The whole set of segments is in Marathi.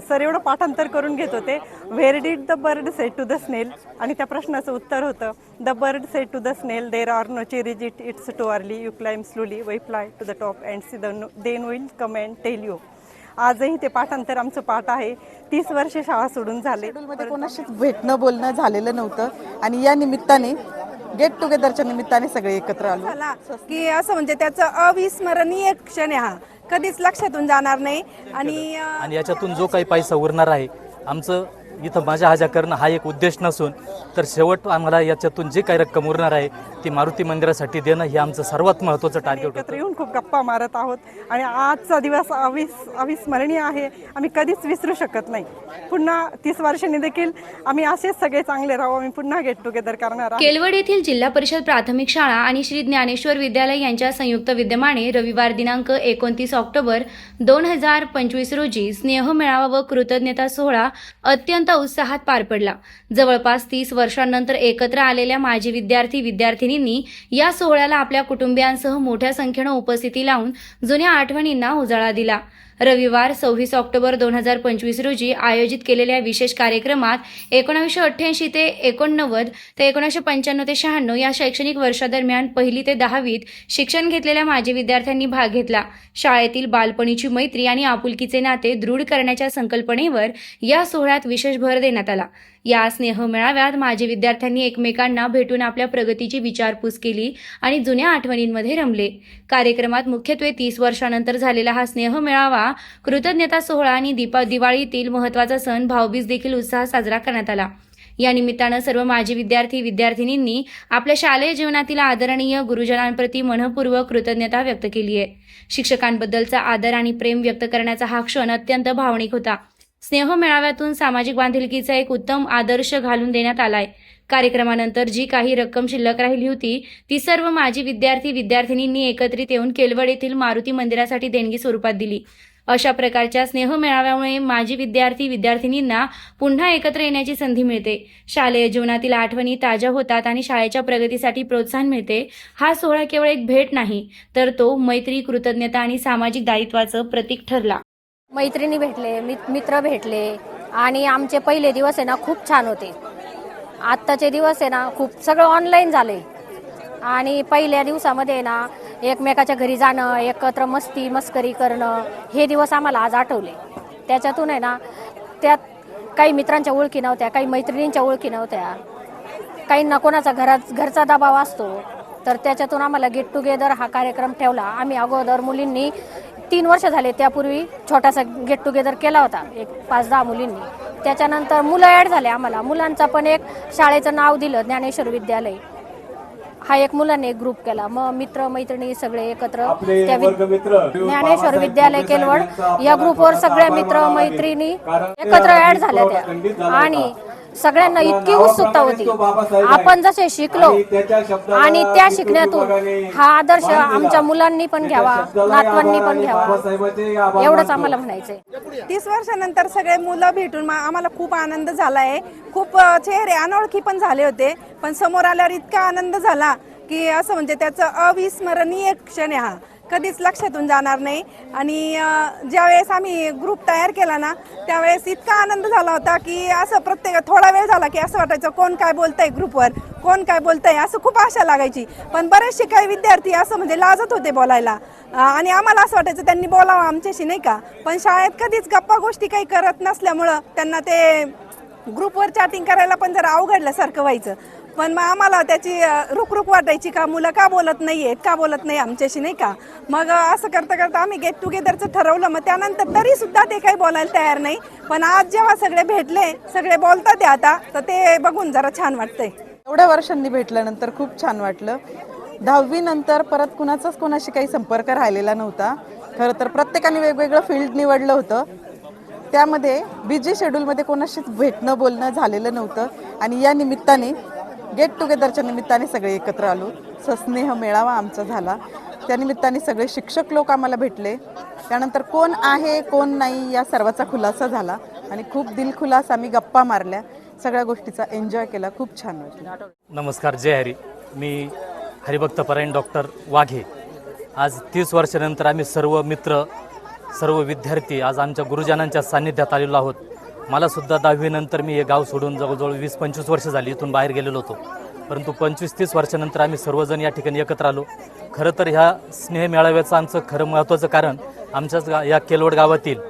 सर एवढं पाठांतर करून घेत होते. Where did the bird said to the snail आणि त्या प्रश्नाचं उत्तर होतं the bird said to the snail there are no cherries it it's too early you climb slowly we fly to the top and see the then will come and tell you आजही ते पाठांतर आमचं पाठ आहे. तीस वर्षे शाळा सोडून झाले. कोणाशीच भेटणं बोलणं झालेलं नव्हतं. आणि या निमित्ताने गेट टुगेदरच्या निमित्ताने सगळे एकत्र आलो. झाला की असं म्हणजे त्याचं अविस्मरणीय क्षण आहे हा. कधीच लक्षातून जाणार नाही. आणि अं, आणि याच्यातून जो काही पैसा उरणार आहे आमचं इथं माझ्या हाजा करणं हा एक उद्देश नसून तर शेवट आम्हाला याच्यातून जे काही रक्कम उरणार आहे ती मारुती मंदिरासाठी देणं हे आमचं सर्वात महत्त्वाचं टार्गेट होतं. एकत्र येऊन खूप गप्पा मारत आहोत आणि आजचा दिवस अविस अविस्मरणीय आहे. आम्ही कधीच विसरू शकत नाही. पुन्हा तीस वर्षांनी देखील आम्ही असेच सगळे चांगले राहू आम्ही पुन्हा गेट टुगेदर करणार केलवड येथील जिल्हा परिषद प्राथमिक शाळा आणि श्री ज्ञानेश्वर विद्यालय यांच्या संयुक्त विद्यमाने रविवार दिनांक एकोणतीस ऑक्टोबर दोन हजार पंचवीस रोजी स्नेह मेळावा व कृतज्ञता सोहळा अत्यंत उत्साहात पार पडला. जवळपास तीस वर्षांनंतर एकत्र आलेल्या माजी विद्यार्थी विद्यार्थिनींनी या सोहळ्याला आपल्या कुटुंबियांसह मोठ्या संख्येनं उपस्थिती लावून जुन्या आठवणींना उजाळा दिला. रविवार सव्वीस ऑक्टोबर दोन हजार पंचवीस रोजी आयोजित केलेल्या विशेष कार्यक्रमात एकोणावीसशे अठ्ठ्याऐंशी ते एकोणनव्वद ते एकोणीसशे पंच्याण्णव ते शहाण्णव या शैक्षणिक वर्षादरम्यान पहिली ते दहावीत शिक्षण घेतलेल्या माजी विद्यार्थ्यांनी भाग घेतला. शाळेतील बालपणीची मैत्री आणि आपुलकीचे नाते दृढ करण्याच्या संकल्पनेवर या सोहळ्यात विशेष भर देण्यात आला. या स्नेह मेळाव्यात माजी विद्यार्थ्यांनी एकमेकांना भेटून आपल्या प्रगतीची विचारपूस केली आणि जुन्या आठवणींमध्ये रमले. कार्यक्रमात मुख्यत्वे तीस वर्षानंतर झालेला हा स्नेह मेळावा कृतज्ञता सोहळा आणि दीपा दिवाळीतील महत्त्वाचा सण भाऊबीज देखील उत्साहात साजरा करण्यात आला. या निमित्तानं सर्व माजी विद्यार्थी विद्यार्थिनींनी आपल्या शालेय जीवनातील आदरणीय गुरुजनांप्रती मनपूर्वक कृतज्ञता व्यक्त केली आहे. शिक्षकांबद्दलचा आदर आणि प्रेम व्यक्त करण्याचा हा क्षण अत्यंत भावनिक होता. स्नेह मेळाव्यातून सामाजिक बांधिलकीचा एक उत्तम आदर्श घालून देण्यात आलाय. कार्यक्रमानंतर जी काही रक्कम शिल्लक राहिली होती ती सर्व माजी विद्यार्थी विद्यार्थिनींनी एकत्रित येऊन केलवड येथील मारुती मंदिरासाठी देणगी स्वरूपात दिली. अशा प्रकारच्या स्नेह मेळाव्यामुळे माजी विद्यार्थी विद्यार्थिनींना पुन्हा एकत्र येण्याची संधी मिळते. शालेय जीवनातील आठवणी ताज्या होतात आणि शाळेच्या प्रगतीसाठी प्रोत्साहन मिळते. हा सोहळा केवळ एक भेट नाही तर तो मैत्री कृतज्ञता आणि सामाजिक दायित्वाचं प्रतीक ठरला. मैत्रिणी भेटले मित्र भेटले आणि आमचे पहिले दिवस आहे ना खूप छान होते. आत्ताचे दिवस आहे ना खूप सगळं ऑनलाईन झाले आणि पहिल्या दिवसामध्ये आहे ना एकमेकाच्या घरी जाणं एकत्र मस्ती मस्करी करणं हे दिवस आम्हाला आज आठवले. त्याच्यातून आहे ना त्यात काही मित्रांच्या ओळखी नव्हत्या काही मैत्रिणींच्या ओळखी नव्हत्या काहींना कोणाचा घरात घरचा दबाव असतो. तर त्याच्यातून आम्हाला गेट टुगेदर हा कार्यक्रम ठेवला. आम्ही अगोदर मुलींनी तीन वर्ष झाले त्यापूर्वी छोटासा गेट टुगेदर केला होता एक पाच दहा मुलींनी. त्याच्यानंतर मुलं ॲड झाले आम्हाला. मुलांचा पण एक शाळेचं नाव दिलं ज्ञानेश्वर विद्यालय. हा एक मुलांनी एक ग्रुप केला. मग मित्र मैत्रिणी सगळे एकत्र त्या ज्ञानेश्वर विद्यालय केलवड. या ग्रुपवर सगळ्या मित्र मैत्रिणी एकत्र ऍड झाल्या त्या. आणि सगळ्यांना इतकी उत्सुकता होती. आपण जसे शिकलो आणि त्या शिकण्यातून हा आदर्श आमच्या मुलांनी पण घ्यावा नातवांनी पण घ्यावा. एवढंच आम्हाला म्हणायचंय. तीस वर्षानंतर सगळे मुलं भेटून मा- आम्हाला खूप आनंद झाला आहे खूप चेहरे अनोळखी पण झाले होते पण समोर आल्यावर इतका आनंद झाला की असं म्हणजे त्याचं अविस्मरणीय क्षण आहे हा. कधीच लक्षातून जाणार नाही. आणि ज्यावेळेस आम्ही ग्रुप तयार केला ना त्यावेळेस इतका आनंद झाला होता की असं प्रत्येक थोडा वेळ झाला की असं वाटायचं कोण काय बोलतंय ग्रुपवर कोण काय बोलतंय असं खूप आशा लागायची. पण बरेचसे काही विद्यार्थी असं म्हणजे लाजत होते बोलायला. आणि आम्हाला असं वाटायचं त्यांनी बोलावं आमच्याशी नाही का? पण शाळेत कधीच गप्पा गोष्टी काही करत नसल्यामुळं त्यांना ते ग्रुपवर चॅटिंग करायला पण जरा अवघडल्यासारखं व्हायचं. पण मग आम्हाला त्याची रुकरुक वाटायची का? मुलं का बोलत नाहीयेत का बोलत नाही आमच्याशी नाही का? मग असं करता करता आम्ही गेट टुगेदरचं ठरवलं. मग त्यानंतर तरी सुद्धा ते काही बोलायला तयार नाही. पण आज जेव्हा सगळे भेटले सगळे बोलतात ते आता तर ते बघून जरा छान वाटतंय. एवढ्या वर्षांनी भेटल्यानंतर खूप छान वाटलं. दहावी नंतर परत कुणाचाच कोणाशी काही संपर्क राहिलेला नव्हता. खरं तर प्रत्येकाने वेगवेगळं फील्ड निवडलं होतं. त्यामध्ये बिझी शेड्यूलमध्ये कोणाशीच भेटणं बोलणं झालेलं नव्हतं. आणि या निमित्ताने गेट टुगेदरच्या निमित्ताने सगळे एकत्र आलो. सस्नेह मेळावा आमचा झाला. त्या निमित्ताने सगळे शिक्षक लोक आम्हाला भेटले. त्यानंतर कोण आहे कोण नाही या सर्वाचा खुलासा झाला आणि खूप दिलखुलास आम्ही गप्पा मारल्या. सगळ्या गोष्टीचा एन्जॉय केला. खूप छान वाटलं. नमस्कार जय हरी. मी हरिभक्तपरायण डॉक्टर वाघे. आज तीस वर्षानंतर आम्ही सर्व मित्र सर्व विद्यार्थी आज आमच्या गुरुजनांच्या सान्निध्यात आलेलो आहोत. मला सुद्धा दहावीनंतर मी हे गाव सोडून जवळजवळ वीस पंचवीस वर्ष झाली इथून बाहेर गेलेलो होतो. परंतु पंचवीस तीस वर्षानंतर आम्ही सर्वजण या ठिकाणी एकत्र आलो. खरं तर ह्या स्नेह मेळाव्याचं आमचं खरं महत्त्वाचं कारण आमच्याच गा या केलवड गावातील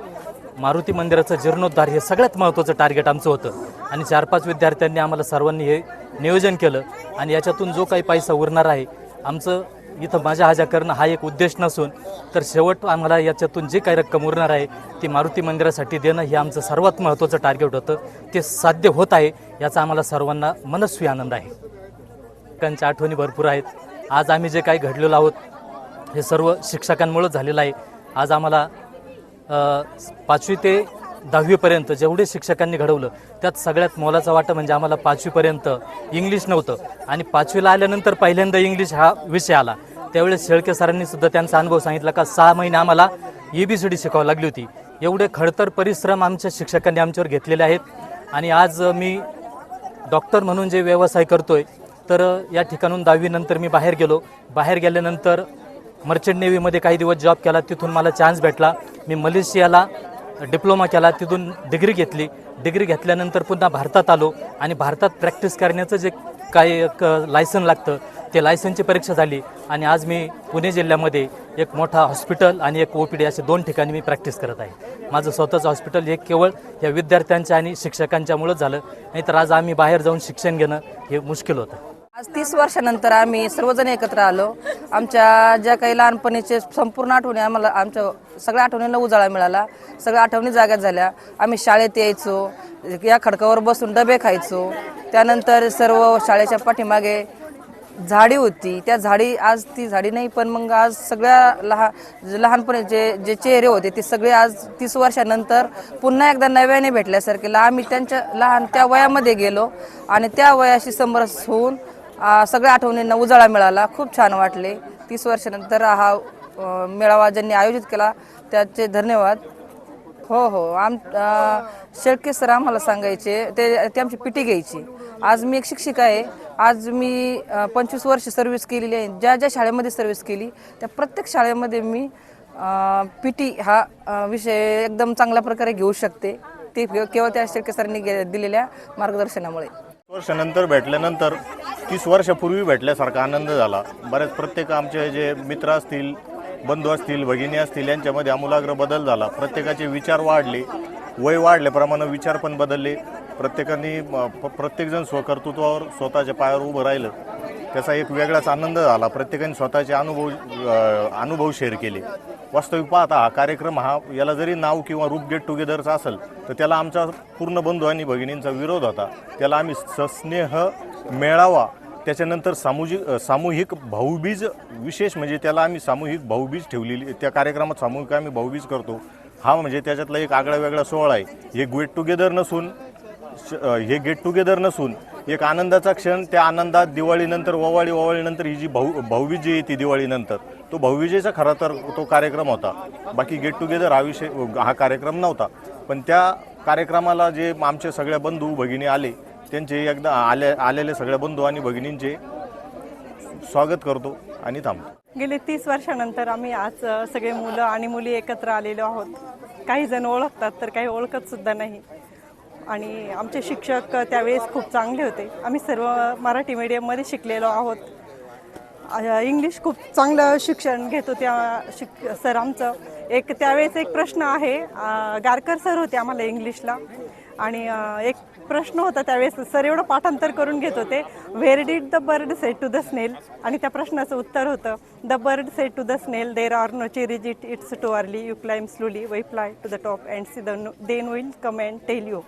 मारुती मंदिराचं जीर्णोद्धार हे सगळ्यात महत्त्वाचं टार्गेट आमचं होतं. आणि चार पाच विद्यार्थ्यांनी आम्हाला सर्वांनी हे नियोजन केलं. आणि याच्यातून जो काही पैसा उरणार आहे आमचं इथं माझ्या हाजा करणं हा एक उद्देश नसून तर शेवट आम्हाला याच्यातून जे काही रक्कम उरणार आहे ती मारुती मंदिरासाठी देणं हे आमचं सर्वात महत्त्वाचं टार्गेट होतं. ते साध्य होत आहे याचा आम्हाला सर्वांना मनस्वी आनंद आहे. शिक्षकांच्या आठवणी भरपूर आहेत. आज आम्ही जे काही घडलेलो आहोत हे सर्व शिक्षकांमुळं झालेलं आहे. आज आम्हाला पाचवी ते दहावीपर्यंत जेवढे शिक्षकांनी घडवलं त्यात सगळ्यात मोलाचा वाटं म्हणजे आम्हाला पाचवीपर्यंत इंग्लिश नव्हतं. आणि पाचवीला आल्यानंतर पहिल्यांदा इंग्लिश हा विषय आला. त्यावेळेस शेळके सरांनी सुद्धा त्यांचा अनुभव सांगितला का सहा महिने आम्हाला ए बी सी डी शिकावं लागली होती. एवढे खडतर परिश्रम आमच्या शिक्षकांनी आमच्यावर घेतलेले आहेत. आणि आज मी डॉक्टर म्हणून जे व्यवसाय करतोय तर या ठिकाणून दहावीनंतर मी बाहेर गेलो. बाहेर गेल्यानंतर मर्चंट नेव्हीमध्ये काही दिवस जॉब केला. तिथून मला चान्स भेटला. मी मलेशियाला डिप्लोमा केला तिथून डिग्री घेतली. डिग्री घेतल्यानंतर पुन्हा भारतात आलो आणि भारतात प्रॅक्टिस करण्याचं जे काही एक लायसन लागतं ते लायसनची परीक्षा झाली आणि आज मी पुणे जिल्ह्यामध्ये एक मोठा हॉस्पिटल आणि एक ओ पी डी असे दोन ठिकाणी मी प्रॅक्टिस करत आहे. माझं स्वतःचं हॉस्पिटल हे केवळ या विद्यार्थ्यांच्या आणि शिक्षकांच्यामुळंच झालं. नाहीतर आज आम्ही बाहेर जाऊन शिक्षण घेणं हे मुश्किल होतं. आज तीस वर्षानंतर आम्ही सर्वजण एकत्र आलो. आमच्या ज्या काही लहानपणीचे संपूर्ण आठवणी आम्हाला आमच्या सगळ्या आठवणींना उजाळा मिळाला. सगळ्या आठवणी जाग्यात झाल्या. आम्ही शाळेत यायचो. या खडकावर बसून डबे खायचो. त्यानंतर सर्व शाळेच्या पाठीमागे झाडी होती. त्या झाडी आज ती झाडी नाही पण मग आज सगळ्या लहान लहानपणी जे जे चेहरे होते ते सगळे आज तीस वर्षानंतर पुन्हा एकदा नव्याने भेटल्यासारखेला आम्ही त्यांच्या लहान त्या वयामध्ये गेलो आणि त्या वयाशी समरस होऊन सगळ्या आठवणींना उजाळा मिळाला. खूप छान वाटले. तीस वर्षानंतर हा मेळावा ज्यांनी आयोजित केला त्याचे धन्यवाद. हो हो. आम शेळके सर आम्हाला सांगायचे ते ते आमची पिटी घ्यायची. आज मी एक शिक्षिका आहे. आज मी पंचवीस वर्ष सर्व्हिस केलेली आहे. ज्या ज्या शाळेमध्ये सर्व्हिस केली त्या प्रत्येक शाळेमध्ये मी पी टी हा विषय एकदम चांगल्या प्रकारे घेऊ शकते. ते केवळ त्या शेळके सरांनी गे- दिलेल्या मार्गदर्शनामुळे. वर्षानंतर भेटल्यानंतर तीस वर्षापूर्वी भेटल्यासारखा आनंद झाला. बऱ्याच प्रत्येक आमचे जे मित्र असतील बंधू असतील भगिनी असतील यांच्यामध्ये आमूलाग्र बदल झाला. प्रत्येकाचे विचार वाढले. वय वाढल्याप्रमाणे विचार पण बदलले. प्रत्येकाने प्रत्येकजण स्वकर्तृत्वावर स्वतःच्या पायावर उभं राहिलं. त्याचा एक वेगळाच आनंद झाला. प्रत्येकाने स्वतःचे अनुभव अनुभव शेअर केले. वास्तविक पाहता हा कार्यक्रम हा याला जरी नाव किंवा रूप गेट टुगेदरचा असेल तर त्याला आमचा पूर्ण बंधू आणि भगिनींचा विरोध होता. त्याला आम्ही सस्नेह मेळावा त्याच्यानंतर सामूहिक सामूहिक भाऊबीज विशेष म्हणजे त्याला आम्ही सामूहिक भाऊबीज ठेवलेली त्या कार्यक्रमात सामूहिक आम्ही भाऊबीज करतो. हा म्हणजे त्याच्यातला एक आगळा वेगळा सोहळा आहे. हे गेट टुगेदर नसून श- हे गेट टुगेदर नसून एक आनंदाचा क्षण त्या आनंदात दिवाळीनंतर ओवाळी ओवाळीनंतर ही जी भाऊ भाऊबीज येते दिवाळीनंतर तो भाऊबीजेचा खरा तर तो कार्यक्रम होता. बाकी गेट टुगेदर हा विषय हा कार्यक्रम नव्हता. पण त्या कार्यक्रमाला जे आमचे सगळ्या बंधू भगिनी आले त्यांचे एकदा आले आलेले सगळ्या बंधू आणि भगिनींचे स्वागत करतो आणि थांबतो. गेले तीस वर्षानंतर आम्ही आज सगळे मुलं आणि मुली एकत्र आलेलो आहोत. काही जण ओळखतात तर काही ओळखत सुद्धा नाही. आणि आमचे शिक्षक त्यावेळेस खूप चांगले होते. आम्ही सर्व मराठी मीडियममध्ये शिकलेलो आहोत. इंग्लिश खूप चांगलं शिक्षण घेतो त्या शिक सर आमचं. एक त्यावेळेस एक प्रश्न आहे गारकर सर होते आम्हाला इंग्लिशला. आणि एक प्रश्न होता त्यावेळेस सर एवढं पाठांतर करून घेत होते. Where did the bird said to the snail आणि त्या प्रश्नाचं उत्तर होतं the bird said to the snail there are no cherries it it's too early you climb slowly we fly to the top and see the then will come and tell you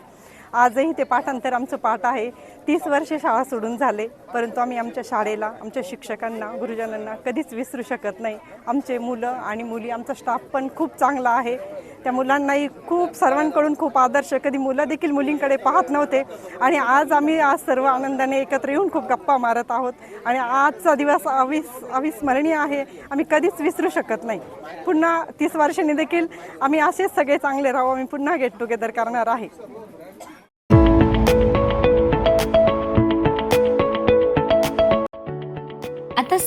आजही ते पाठांतर आमचं पाठ आहे. तीस वर्षे शाळा सोडून झाले परंतु आम्ही आमच्या शाळेला आमच्या शिक्षकांना गुरुजनांना कधीच विसरू शकत नाही. आमचे मुलं आणि मुली आमचा स्टाफ पण खूप चांगला आहे. त्या मुलांनाही खूप सर्वांकडून खूप आदर्श. कधी मुलं देखील मुलींकडे पाहत नव्हते. आणि आज आम्ही आज सर्व आनंदाने एकत्र येऊन खूप गप्पा मारत आहोत. आणि आजचा दिवस अविस अविस्मरणीय आहे. आम्ही कधीच विसरू शकत नाही. पुन्हा तीस वर्षांनी देखील आम्ही असेच सगळे चांगले राहू आम्ही पुन्हा गेट टुगेदर करणार आहे.